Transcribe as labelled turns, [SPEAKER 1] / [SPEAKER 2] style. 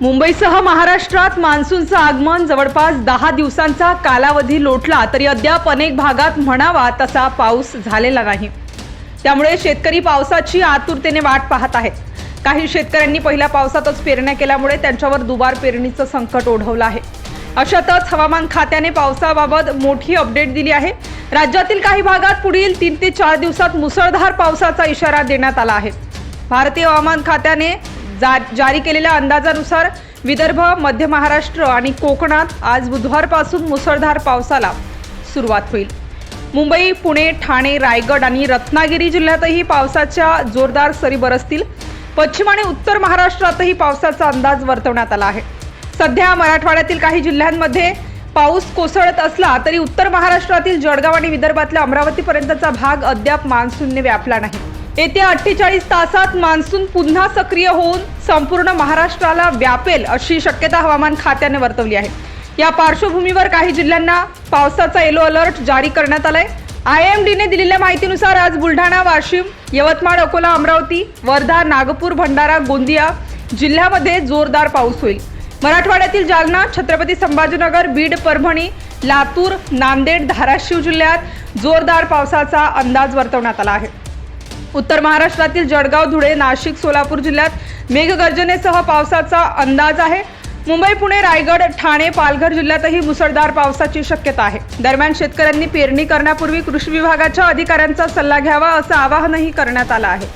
[SPEAKER 1] मुंबईसह महाराष्ट्रात मान्सूनचं आगमन जवळपास दहा दिवसांचा कालावधी लोटला तरी अद्याप अनेक भागात म्हणावा तसा पाऊस झालेला नाही. त्यामुळे शेतकरी पावसाची आतुरतेने वाट पाहत आहेत. काही शेतकऱ्यांनी पहिल्या पावसातच पेरण्या केल्यामुळे त्यांच्यावर दुबार पेरणीचं संकट ओढवलं आहे. अशातच हवामान खात्याने पावसाबाबत मोठी अपडेट दिली आहे. राज्यातील काही भागात पुढील तीन ते चार दिवसात मुसळधार पावसाचा इशारा देण्यात आला आहे. भारतीय हवामान खात्याने जा जारी केलेल्या अंदाजानुसार विदर्भ मध्य महाराष्ट्र आणि कोकणात आज बुधवारपासून मुसळधार पावसाला सुरुवात होईल. मुंबई पुणे ठाणे रायगड आणि रत्नागिरी जिल्ह्यातही पावसाच्या जोरदार सरी बरसतील. पश्चिम आणि उत्तर महाराष्ट्रातही पावसाचा अंदाज वर्तवण्यात आला आहे. सध्या मराठवाड्यातील काही जिल्ह्यांमध्ये पाऊस कोसळत असला तरी उत्तर महाराष्ट्रातील जळगाव आणि विदर्भातल्या अमरावतीपर्यंतचा भाग अद्याप मान्सूनने व्यापला नाही. येत्या अठ्ठेचाळीस तासात मान्सून पुन्हा सक्रिय होऊन संपूर्ण महाराष्ट्राला व्यापेल अशी शक्यता हवामान खात्याने वर्तवली आहे. या पार्श्वभूमीवर काही जिल्ह्यांना पावसाचा येलो अलर्ट जारी करण्यात आलाय. आय एम डीने दिलेल्या माहितीनुसार आज बुलढाणा वाशिम यवतमाळ अकोला अमरावती वर्धा नागपूर भंडारा गोंदिया जिल्ह्यामध्ये जोरदार पाऊस होईल. मराठवाड्यातील जालना छत्रपती संभाजीनगर बीड परभणी लातूर नांदेड धाराशिव जिल्ह्यात जोरदार पावसाचा अंदाज वर्तवण्यात आला आहे. उत्तर महाराष्ट्रातील जळगाव धुळे नाशिक सोलापूर जिल्ह्यात मेघगर्जनेसह पावसाचा अंदाज आहे. मुंबई पुणे रायगड ठाणे पालघर जिल्ह्यातही मुसळधार पावसाची शक्यता आहे. दरम्यान शेतकऱ्यांनी पेरणी करण्यापूर्वी कृषी विभागाच्या अधिकाऱ्यांचा सल्ला घ्यावा असं आवाहनही करण्यात आलं आहे.